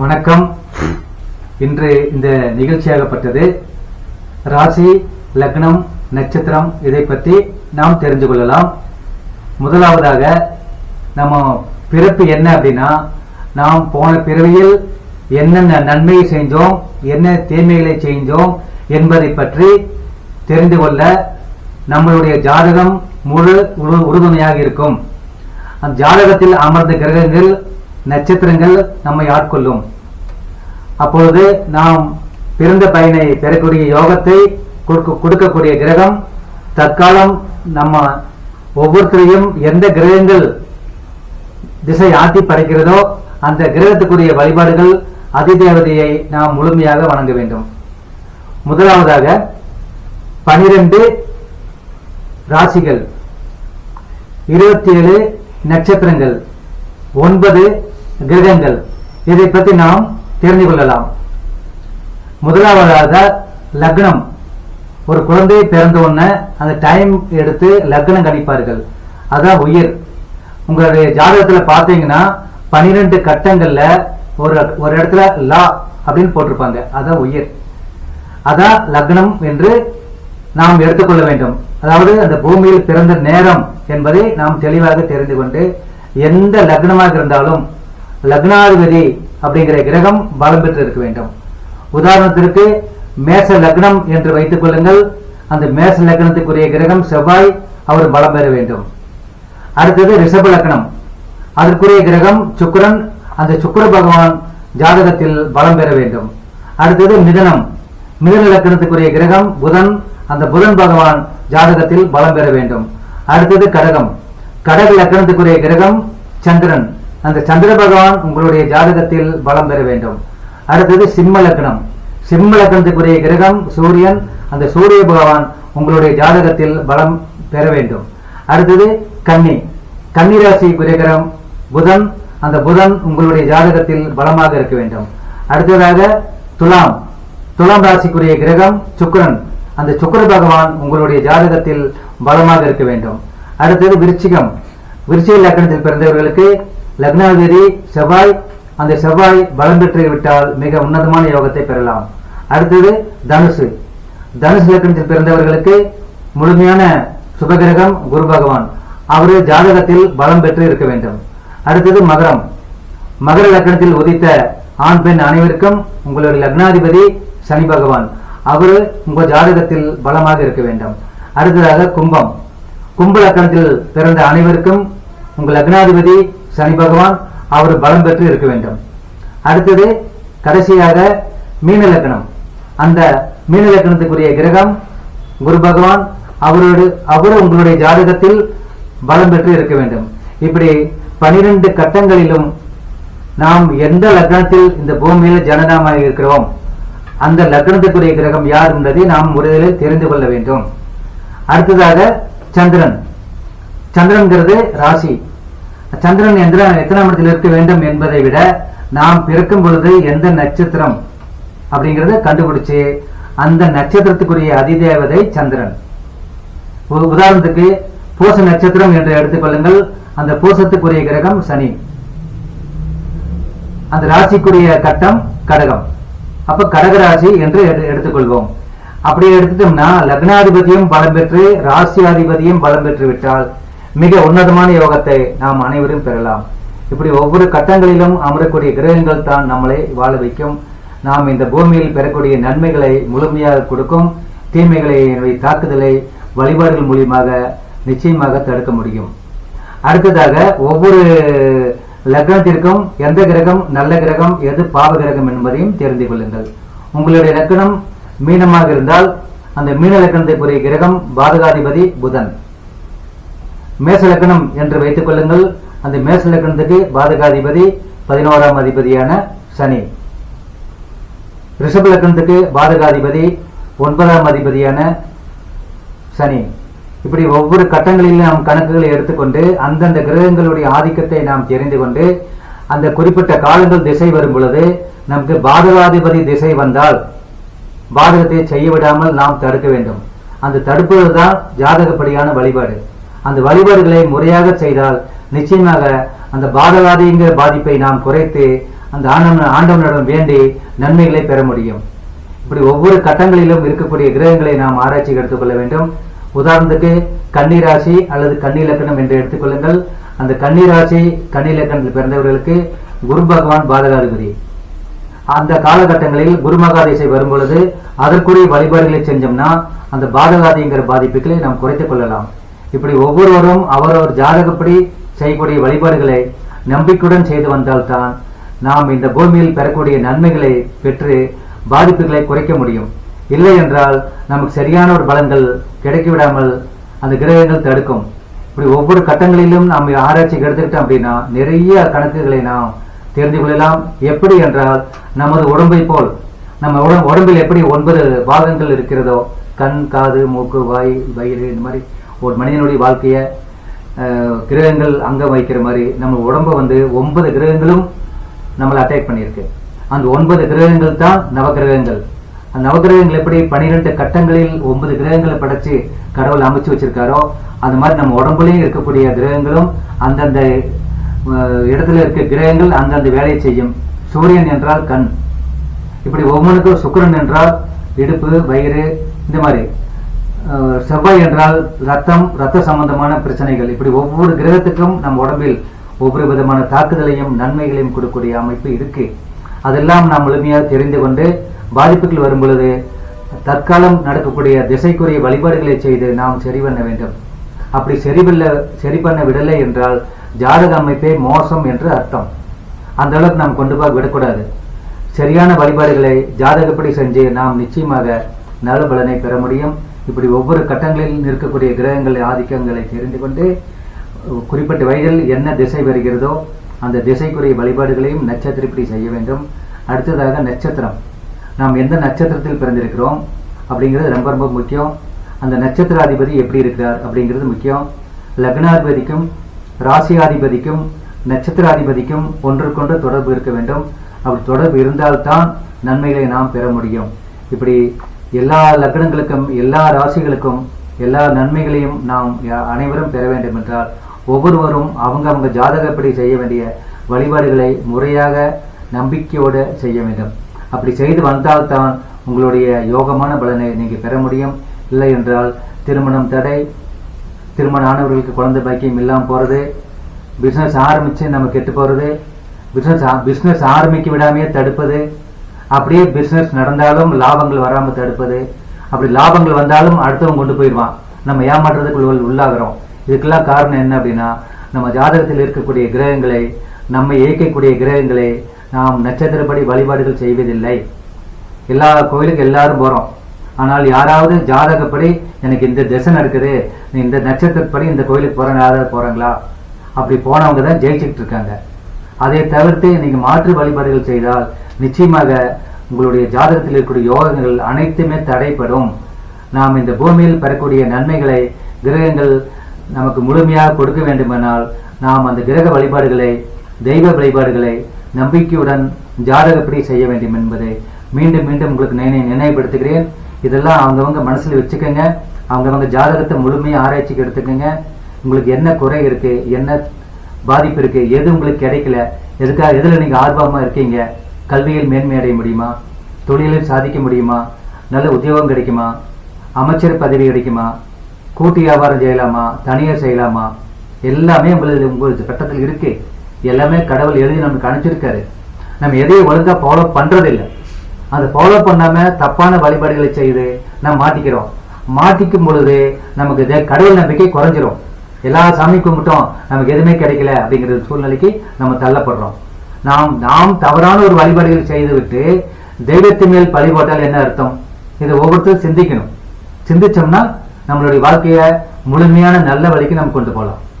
வணக்கம். இன்று இந்த நிகழ்ச்சியாகப்பட்டது ராசி லக்னம் நட்சத்திரம் இதை பற்றி நாம் தெரிந்து கொள்ளலாம். முதலாவதாக நம்ம பிறப்பு என்ன அப்படின்னா நாம் போன பிறவியில் என்னென்ன நன்மையை செஞ்சோம் என்ன தீமைகளை செஞ்சோம் என்பதை பற்றி தெரிந்து கொள்ள நம்மளுடைய ஜாதகம் முழு உறுதுணையாக இருக்கும். அந்த ஜாதகத்தில் அமர்ந்த கிரகங்கள் நட்சத்திரங்கள் நம்மை ஆட்கொள்ளும். அப்பொழுது நாம் பிறந்த பயனை பெறக்கூடிய யோகத்தை கொடுக்கக்கூடிய கிரகம் தற்காலம் நம்ம ஒவ்வொருத்தரையும் எந்த கிரகங்கள் திசை ஆட்டி படைக்கிறதோ அந்த கிரகத்துக்குரிய வழிபாடுகள் அதிதேவதையை நாம் முழுமையாக வணங்க வேண்டும். முதலாவதாக பனிரெண்டு ராசிகள். இருபத்தி ஏழு நட்சத்திரங்கள். ஒன்பது கிரகங்கள். இதை பற்றி நாம் தெரிந்து கொள்ளலாம். முதலாவதாக லக்னம். ஒரு குழந்தை பிறந்த உடனே அந்த டைம் எடுத்து லக்னம் கணிப்பார்கள். அதான் உயிர். உங்களுடைய ஜாதகத்துல பார்த்தீங்கன்னா பனிரெண்டு கட்டங்கள்ல ஒரு ஒரு இடத்துல லா அப்படின்னு போட்டிருப்பாங்க. அதான் உயிர். அதான் லக்னம் என்று நாம் எடுத்துக்கொள்ள வேண்டும். அதாவது அந்த பூமியில் பிறந்த நேரம் என்பதை நாம் தெளிவாக தெரிந்து கொண்டு எந்த லக்னமாக இருந்தாலும் லக்னாதிபதி அப்படிங்கிற கிரகம் பலம் பெற்று இருக்க வேண்டும். உதாரணத்திற்கு மேச லக்னம் என்று வைத்துக் கொள்ளுங்கள். அந்த மேச லக்னத்துக்குரிய கிரகம் செவ்வாய் அவர் பலம் பெற வேண்டும். அடுத்தது ரிஷப லக்னம். அதற்குரிய கிரகம் சுக்கரன் அந்த சுக்கர பகவான் ஜாதகத்தில் பலம் பெற வேண்டும். அடுத்தது மிதனம். மிதன லக்னத்துக்குரிய கிரகம் புதன் அந்த புதன் பகவான் ஜாதகத்தில் பலம் பெற வேண்டும். அடுத்தது கடகம். கடக லக்னத்துக்குரிய கிரகம் சந்திரன். அந்த சந்திர பகவான் உங்களுடைய ஜாதகத்தில் பலம் பெற வேண்டும். அடுத்தது சிம்ம லக்னம். சிம்ம லக்னத்துக்குரிய கிரகம் சூரியன் அந்த சூரிய பகவான் உங்களுடைய ஜாதகத்தில் பலம் பெற வேண்டும். அடுத்தது கன்னி. கன்னி ராசி கிரகம் புதன். அந்த புதன் உங்களுடைய ஜாதகத்தில் பலமாக இருக்க வேண்டும். அடுத்ததாக துலாம். துலாம் ராசிக்குரிய கிரகம் சுக்கரன். அந்த சுக்கர பகவான் உங்களுடைய ஜாதகத்தில் பலமாக இருக்க வேண்டும். அடுத்தது விருச்சிகம். விருச்சிக லக்னத்தில் பிறந்தவர்களுக்கு லக்னாதிபதி செவ்வாய் அந்த செவ்வாய் பலம் பெற்று விட்டால் மிக உன்னதமான யோகத்தை பெறலாம். அடுத்தது தனுசு. தனுசு லக்னத்தில் பிறந்தவர்களுக்கு முழுமையான சுபகிரகம் குரு பகவான். அவரு ஜாதகத்தில் பலம் பெற்று இருக்க வேண்டும். அடுத்தது மகரம். மகர லக்னத்தில் உதித்த ஆண் பெண் அனைவருக்கும் உங்களுடைய லக்னாதிபதி சனி பகவான். அவரு உங்க ஜாதகத்தில் பலமாக இருக்க வேண்டும். அடுத்ததாக கும்பம். கும்ப லக்னத்தில் பிறந்த அனைவருக்கும் உங்கள் லக்னாதிபதி சனி பகவான் அவர் பலம் பெற்று இருக்க வேண்டும். அடுத்தது கடைசியாக மீன லக்னம் அந்த மீன லக்னத்துக்குரிய கிரகம் குரு பகவான் அவரோடு அவர் உங்களுடைய ஜாதகத்தில் பலம் பெற்று இருக்க வேண்டும். இப்படி பனிரெண்டு கட்டங்களிலும் நாம் எந்த லக்னத்தில் இந்த பூமியில் ஜனனமாக இருக்கிறோம் அந்த லக்னத்துக்குரிய கிரகம் யார் என்பதை நாம் முறையில் தெரிந்து கொள்ள வேண்டும். அடுத்ததாக சந்திரன். சந்திரன்கிறது ராசி. சந்திரன் எந்த எத்தனாம் இடத்தில் இருக்க வேண்டும் என்பதை விட நாம் பிறக்கும் பொழுது எந்த நட்சத்திரம் அப்படிங்கிறத கண்டுபிடிச்சு அந்த நட்சத்திரத்துக்குரிய அதிதேவதை சந்திரன். உதாரணத்துக்கு பூச நட்சத்திரம் என்று எடுத்துக்கொள்ளுங்கள் அந்த பூசத்துக்குரிய கிரகம் சனி. அந்த ராசிக்குரிய கட்டம் கடகம். அப்ப கடகராசி என்று எடுத்துக்கொள்வோம். அப்படி எடுத்துட்டோம்னா லக்னாதிபதியும் பலம் பெற்று ராசியாதிபதியும் பலம் பெற்று விட்டால் மிக உன்னதமான யோகத்தை நாம் அனைவரும் பெறலாம். இப்படி ஒவ்வொரு கட்டங்களிலும் அமரக்கூடிய கிரகங்கள் தான் நம்மளை வாழ வைக்கும். நாம் இந்த பூமியில் பெறக்கூடிய நன்மைகளை முழுமையாக கொடுக்கும். தீமைகளை தாக்குதலை வழிபாடுகள் மூலியமாக நிச்சயமாக தடுக்க முடியும். அடுத்ததாக ஒவ்வொரு லக்னத்திற்கும் எந்த கிரகம் நல்ல கிரகம் எது பாவ கிரகம் என்பதையும் தெரிந்து கொள்ளுங்கள். உங்களுடைய லக்னம் மீனமாக இருந்தால் அந்த மீன லக்னத்திற்குரிய கிரகம் பாதகாதிபதி புதன். மேச லக்னம் என்று வைத்துக் கொள்ளுங்கள். அந்த மேச லக்னத்துக்கு பாதகாதிபதி பதினோராம் அதிபதியான சனி. ரிஷப லக்னத்துக்கு பாதகாதிபதி ஒன்பதாம் அதிபதியான சனி. இப்படி ஒவ்வொரு கட்டங்களிலும் நாம் கணக்குகளை எடுத்துக்கொண்டு அந்தந்த கிரகங்களுடைய ஆதிக்கத்தை நாம் தெரிந்து கொண்டு அந்த குறிப்பிட்ட காலங்கள் திசை வரும் பொழுது நமக்கு பாதகாதிபதி திசை வந்தால் பாதகத்தை செய்ய விடாமல் நாம் தடுக்க வேண்டும். அந்த தடுப்பதுதான் ஜாதகப்படியான வழிபாடு. அந்த வழிபாடுகளை முறையாக செய்தால் நிச்சயமாக அந்த பாதகாதிங்கிற பாதிப்பை நாம் குறைத்து அந்த ஆண்டவன் ஆண்டவனிடம் வேண்டி நன்மைகளை பெற முடியும். இப்படி ஒவ்வொரு கட்டங்களிலும் இருக்கக்கூடிய கிரகங்களை நாம் ஆராய்ச்சிக்கு எடுத்துக்கொள்ள வேண்டும். உதாரணத்துக்கு கன்னிராசி அல்லது கன்னிலக்கணம் என்று எடுத்துக்கொள்ளுங்கள் அந்த கன்னிராசி கன்னிலக்கணத்தில் பிறந்தவர்களுக்கு குரு பகவான் பாதகாதிபதி. அந்த காலகட்டங்களில் குருமகாதேசை வரும் பொழுது அதற்குரிய வழிபாடுகளை செஞ்சோம்னா அந்த பாதகாதிங்கிற பாதிப்புகளை நாம் குறைத்துக் கொள்ளலாம். இப்படி ஒவ்வொருவரும் அவரவர் ஜாதகப்படி செய்யக்கூடிய வழிபாடுகளை நம்பிக்கையுடன் செய்து வந்தால்தான் நாம் இந்த பூமியில் பெறக்கூடிய நன்மைகளை பெற்று பாதிப்புகளை குறைக்க முடியும். இல்லை என்றால் நமக்கு சரியான ஒரு பலன்கள் கிடைக்க விடாமல் அந்த கிரகங்கள் தடுக்கும். இப்படி ஒவ்வொரு கட்டங்களிலும் நாம் ஆராய்ச்சிக்கு எடுத்துக்கிட்டோம் அப்படின்னா நிறைய கணக்குகளை நாம் தெரிந்து கொள்ளலாம். எப்படி என்றால் நமது உடம்பை போல் நம்ம உடம்பில் எப்படி ஒன்பது பாகங்கள் இருக்கிறதோ கண் காது மூக்கு வாய் வயிறு இந்த மாதிரி ஒரு மனிதனுடைய வாழ்க்கையை அஹ், கிரகங்கள் அங்கம் வைக்கிற மாதிரி நம்ம உடம்பை வந்து ஒன்பது கிரகங்களும் நம்மளை அட்டாக் பண்ணியிருக்கு. அந்த ஒன்பது கிரகங்கள் தான் நவகிரகங்கள். அந்த நவகிரகங்கள் எப்படி பனிரெண்டு கட்டங்களில் ஒன்பது கிரகங்களை படைச்சு கடவுள் அமைச்சு வச்சிருக்காரோ அந்த மாதிரி நம்ம உடம்புலயும் இருக்கக்கூடிய கிரகங்களும் அந்தந்த அஹ், இடத்துல இருக்க கிரகங்கள் அந்தந்த வேலையை செய்யும். சூரியன் என்றால் கண். இப்படி ஒவ்வொன்றுக்கும் சுக்கிரன் என்றால் இடுப்பு வயிறு இந்த மாதிரி. செவ்வாய் என்றால் ரத்தம் ரத்த சம்பந்தமான பிரச்சனைகள். இப்படி ஒவ்வொரு கிரகத்துக்கும் நம் உடம்பில் ஒவ்வொரு விதமான தாக்குதலையும் நன்மைகளையும் கொடுக்கக்கூடிய அமைப்பு இருக்கு. அதெல்லாம் நாம் முழுமையாக தெரிந்து கொண்டு பாதிப்புகள் வரும் பொழுது தற்காலம் நடக்கக்கூடிய திசைக்குரிய வழிபாடுகளை செய்து நாம் சரி பண்ண வேண்டும். அப்படி சரி பண்ண சரி பண்ண விடலை என்றால் ஜாதக அமைப்பே மோசம் என்று அர்த்தம். அந்த அளவுக்கு நாம் கொண்டு போய் விடக்கூடாது. சரியான வழிபாடுகளை ஜாதகப்படி செஞ்சு நாம் நிச்சயமாக நல்ல பலனை பெற முடியும். இப்படி ஒவ்வொரு கட்டங்களில் இருக்கக்கூடிய கிரகங்கள் ஆதிக்கங்களை தெரிந்து கொண்டு குறிப்பிட்ட வயதில் என்ன திசை வருகிறதோ அந்த திசைக்குரிய வழிபாடுகளையும் நட்சத்திரப்படி செய்ய வேண்டும். அடுத்ததாக நட்சத்திரம். நாம் எந்த நட்சத்திரத்தில் பிறந்திருக்கிறோம் அப்படிங்கிறது ரொம்ப ரொம்ப முக்கியம். அந்த நட்சத்திராதிபதி எப்படி இருக்கிறார் அப்படிங்கிறது முக்கியம். லக்னாதிபதிக்கும் ராசியாதிபதிக்கும் நட்சத்திராதிபதிக்கும் ஒன்றுக்கொன்று தொடர்பு இருக்க வேண்டும். அப்படி தொடர்பு இருந்தால்தான் நன்மைகளை நாம் பெற முடியும். இப்படி எல்லா லக்னங்களுக்கும் எல்லா ராசிகளுக்கும் எல்லா நன்மைகளையும் நாம் அனைவரும் பெற வேண்டும் என்றால் ஒவ்வொருவரும் அவங்க அவங்க ஜாதகப்படி செய்ய வேண்டிய வழிபாடுகளை முறையாக நம்பிக்கையோடு செய்ய வேண்டும். அப்படி செய்து வந்தால்தான் உங்களுடைய யோகமான பலனை நீங்கள் பெற முடியும். இல்லை என்றால் திருமணம் தடை திருமணம் ஆனவர்களுக்கு குழந்தை பாக்கியம் இல்லாமல் போறது பிஸ்னஸ் ஆரம்பிச்சு நம்ம கெட்டு போறது பிஸ்னஸ் பிஸ்னஸ் ஆரம்பிக்க விடாமையே தடுப்பது அப்படியே பிசினஸ் நடந்தாலும் லாபங்கள் வராம தடுப்பது. அப்படி லாபங்கள் வந்தாலும் அடுத்தவங்க கொண்டு போயிடுவான். நம்ம ஏமாற்றுறதுக்கு உள்ளாகிறோம். இதுக்கெல்லாம் காரணம் என்ன அப்படின்னா நம்ம ஜாதகத்தில் இருக்கக்கூடிய கிரகங்களை நம்ம இயக்கக்கூடிய கிரகங்களை நாம் நட்சத்திரப்படி வழிபாடுகள் செய்வதில்லை. எல்லா கோயிலுக்கு எல்லாரும் போறோம். ஆனால் யாராவது ஜாதகப்படி எனக்கு இந்த திசை நடக்குது நீ இந்த நட்சத்திரப்படி இந்த கோயிலுக்கு போகிறேன் யாராவது போறாங்களா? அப்படி போனவங்க தான் ஜெயிச்சுக்கிட்டு இருக்காங்க. அதை தவிர்த்து நீங்க மாற்று வழிபாடுகள் செய்தால் நிச்சயமாக உங்களுடைய ஜாதகத்தில் இருக்கக்கூடிய யோகங்கள் அனைத்துமே தடைப்படும் நாம் இந்த பூமியில் பெறக்கூடிய நன்மைகளை கிரகங்கள் நமக்கு முழுமையாக கொடுக்க வேண்டுமானால் நாம் அந்த கிரக வழிபாடுகளை தெய்வ வழிபாடுகளை நம்பிக்கையுடன் ஜாதகப்படி செய்ய வேண்டும் என்பதை மீண்டும் மீண்டும் உங்களுக்கு நினை- நினைவுபடுத்துகிறேன். இதெல்லாம் அவங்கவங்க மனசுல வச்சுக்கோங்க. அவங்கவங்க ஜாதகத்தை முழுமையாக ஆராய்ச்சிக்கு எடுத்துக்கோங்க. உங்களுக்கு என்ன குறை இருக்கு என்ன பாதிப்பு இருக்கு எது உங்களுக்கு கிடைக்கல எதுக்காக எதுல நீங்க ஆர்வமா இருக்கீங்க கல்வியில் மேன்மை அடைய முடியுமா? தொழிலில் சாதிக்க முடியுமா? நல்ல உத்தியோகம் கிடைக்குமா? அமைச்சர் பதவி கிடைக்குமா? கூட்டு வியாபாரம் செய்யலாமா? தனியார் செய்யலாமா? எல்லாமே உங்களுக்கு உங்களுக்கு கட்டத்தில் இருக்கு. எல்லாமே கடவுள் எழுதி நமக்கு அனுப்பிச்சிருக்காரு. நம்ம எதையும் ஒழுங்கா ஃபாலோ பண்றதில்லை. அதை ஃபாலோ பண்ணாம தப்பான வழிபாடுகளை செய்து நம்ம மாட்டிக்கிறோம். மாட்டிக்கும் பொழுது நமக்கு கடவுள் நம்பிக்கை குறைஞ்சிரும். எல்லா சாமி கும்பிட்டோம். நமக்கு எதுவுமே கிடைக்கல அப்படிங்கிற சூழ்நிலைக்கு நம்ம தள்ளப்படுறோம். நாம் நாம் தவறான ஒரு வழிபாடுகள் செய்துவிட்டு தெய்வத்தின் மேல் பழி போட்டால் என்ன அர்த்தம்? இதை ஒவ்வொருத்தரும் சிந்திக்கணும். சிந்திச்சோம்னா நம்மளுடைய வாழ்க்கைய முழுமையான நல்ல வழிக்கு நம்ம கொண்டு போகலாம்.